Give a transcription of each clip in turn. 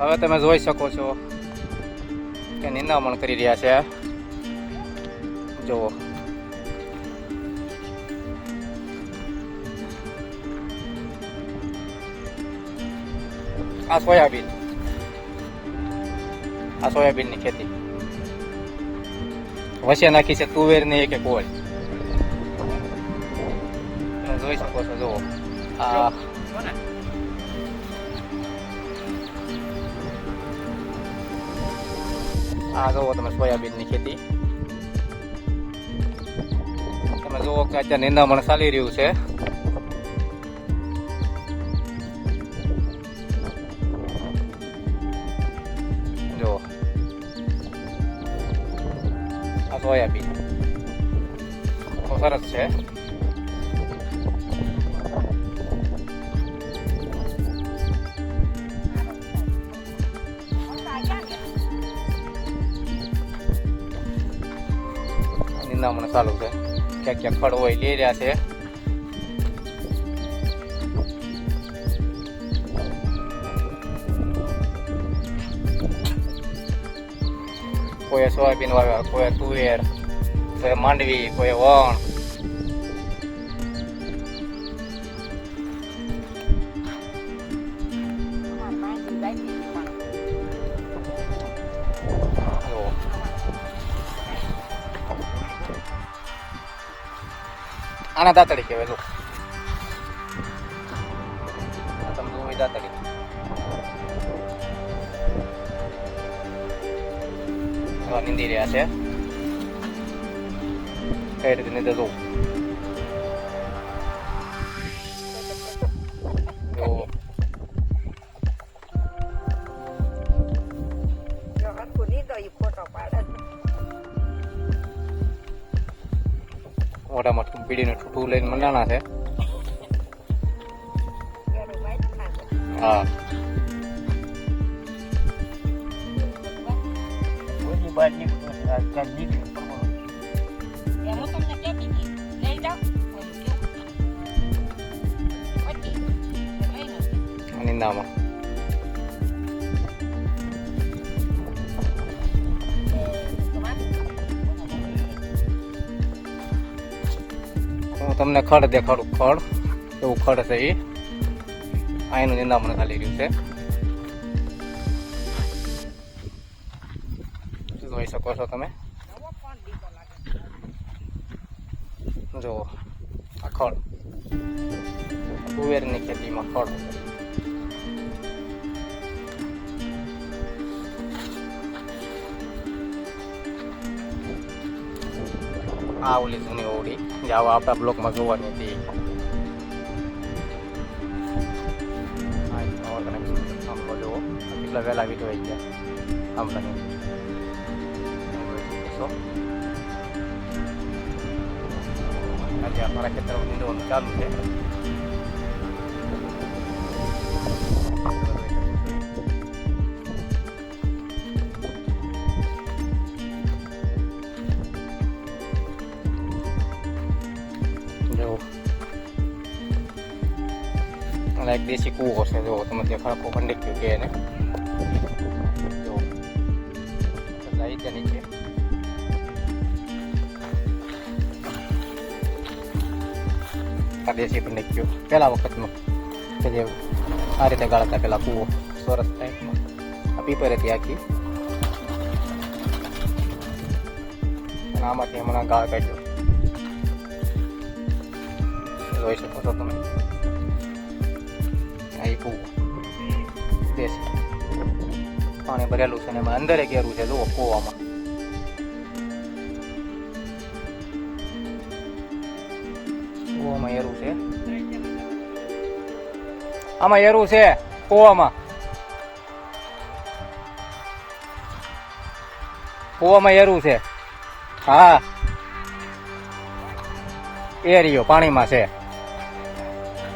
હવે તમે જોઈ શકો છો કે નિંદામણ કરી રહ્યા છે. જુઓ. આ સોયાબીન. આ સોયાબીનની ખેતી. વચ્ચે નાખી છે તુવેર ને એક એક ઓળ જોઈ શકો છો, જુઓ. આ આ જુઓ તમે સોયાબીનની ખેતી. તમે જુઓ કે અત્યારે નિંદામણ ચાલી રહ્યું છે. જુઓ. આ સોયાબીન. સરસ છે. નિંદામણ ચાલુ છે. ક્યાંક ક્યાં ફળ હોય લઈ રહ્યા છે. કોઈ સોયાબીન વાવ્યા કોઈ તુવેર, કોઈ માંડવી, કોઈ વણ. આના દાતડી કહેવાય આ તમે જુઓ એ દાતડી નીંદી રહ્યા છે. કઈ રીતે નીંદે જો મોઢામાં પીડીનું ઠૂઠું લઈને મંડાણા છે હા. નિંદામાં હું તમને ખડ દેખાડું. ખડ? એવું ખડ છે એ અહીંનું નિંદામણ ચાલી રહ્યું છે. જોઈ શકો છો તમે? જુઓ, આ ખડ. તુવેરની ખેતીમાં ખડ. આ ઓલી જૂની ઓળી જે આવા આપણા બ્લોકમાં જોવાની હતી આ એક નવો connection. આમ તો જુઓ આ કેટલા વહેલા વીટવાઈ ગયા આમ લાગે આજે અમારા ખેતરમાં નીંદવાનું ચાલુ છે એક દેશી કૂવો છે જો તમે ખરાબ ખંડિત ગયું કે એને જો જાય ત્યાં નીચે આ દેશી પણ ગયું પહેલા વખતનું કે જે આ રીતે ગાળતા પેલા કૂવો સરસ ટાઈપમાં આ પીપર હતી આખી આમાંથી હમણાં ગાળ કાઢ્યો જોઈ શકો છો તમે આ એક કૂવો પાણી ભરેલું છે ને એમાં અંદરે ઘેરું છે, જુઓ કૂવામાં. કૂવામાં એરું છે. આમાં એરું છે, કૂવામાં. કૂવામાં એરું છે. હા. એ રહ્યો, પાણીમાં છે.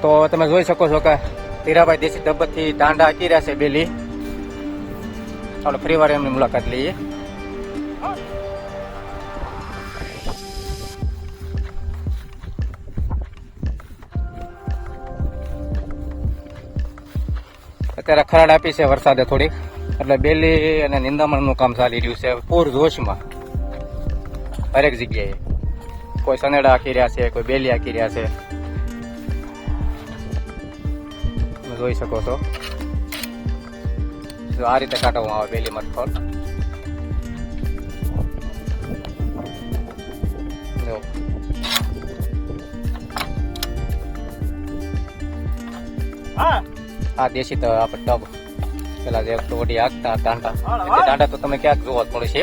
તો તમે જોઈ શકો છો કે હીરાભાઈ દેશી દબતથી દાંડા હાકી રહ્યા છે બેલી. આપણે ફરી વાર એમની મુલાકાત લઈએ. અત્યારે ખરાડ આપી છે વરસાદે થોડીક. એટલે બેલી અને નિંદામણનું કામ ચાલી રહ્યું છે. પૂર જોશમાં. હરેક જગ્યાએ. કોઈ સનેડા આખી રહ્યા છે, કોઈ બેલી આખી રહ્યા છે. જોઈ શકો છો. જો આ રીતે કાઢવામાં આવે બેલી મગફળ જો. હા. આ દેશી તો આપણે ટબ. પેલા જે ટોડી આગતા દાંડા દાંડા તો તમે ક્યાંક જોવા જ પડશે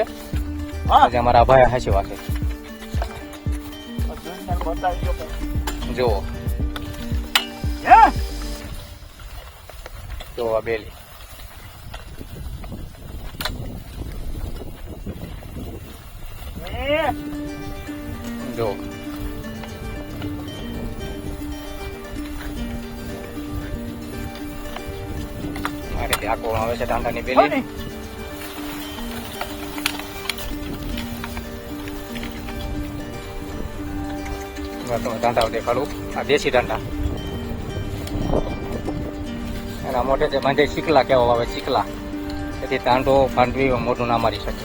આજે અમારા ભાઈ હાસી વાસે. જુઓ. જુઓ આ બેલી હે? જુઓ આ રીતે આંકવામાં આવે છે દાંડાની બેલી કોની? એમાં તમે દાંડા દેખાડું આ દેશી દાંડા એના મોઢે જે માંડે શીખલા કહેવા આવે ચીકલા તેથી દાંડો ફાંડવી મોઢું ના મારી શકે.